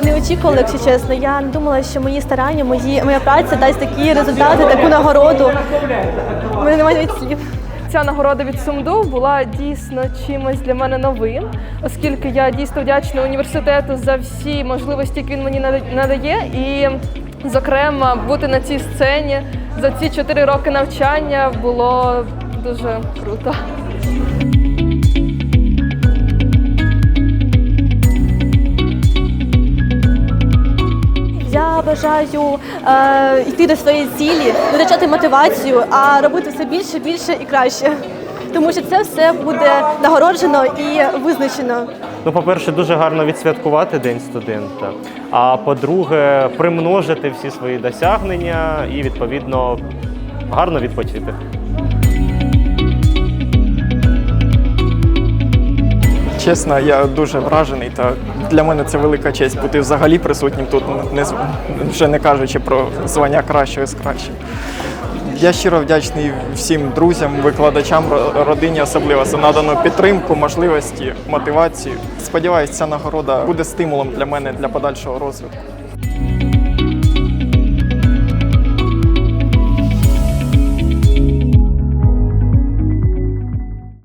Не очікувала, якщо чесно. Я не думала, що мої старання, мої моя праця дасть такі результати, таку нагороду. Мене немає навіть слів. Ця нагорода від Сумду була дійсно чимось для мене новим, оскільки я дійсно вдячна університету за всі можливості, які він мені надає. І, зокрема, бути на цій сцені за ці чотири роки навчання було дуже круто. Бажаю е, йти до своєї цілі, не втрачати мотивацію, а робити все більше, більше і краще. Тому що це все буде нагороджено і визначено. Ну, по-перше, дуже гарно відсвяткувати День студента. А по-друге, примножити всі свої досягнення і відповідно гарно відпочити. Чесно, я дуже вражений, та для мене це велика честь бути взагалі присутнім тут, не, вже не кажучи про звання кращого з кращим. Я щиро вдячний всім друзям, викладачам, родині особливо за надану підтримку, можливості, мотивацію. Сподіваюсь, ця нагорода буде стимулом для мене для подальшого розвитку.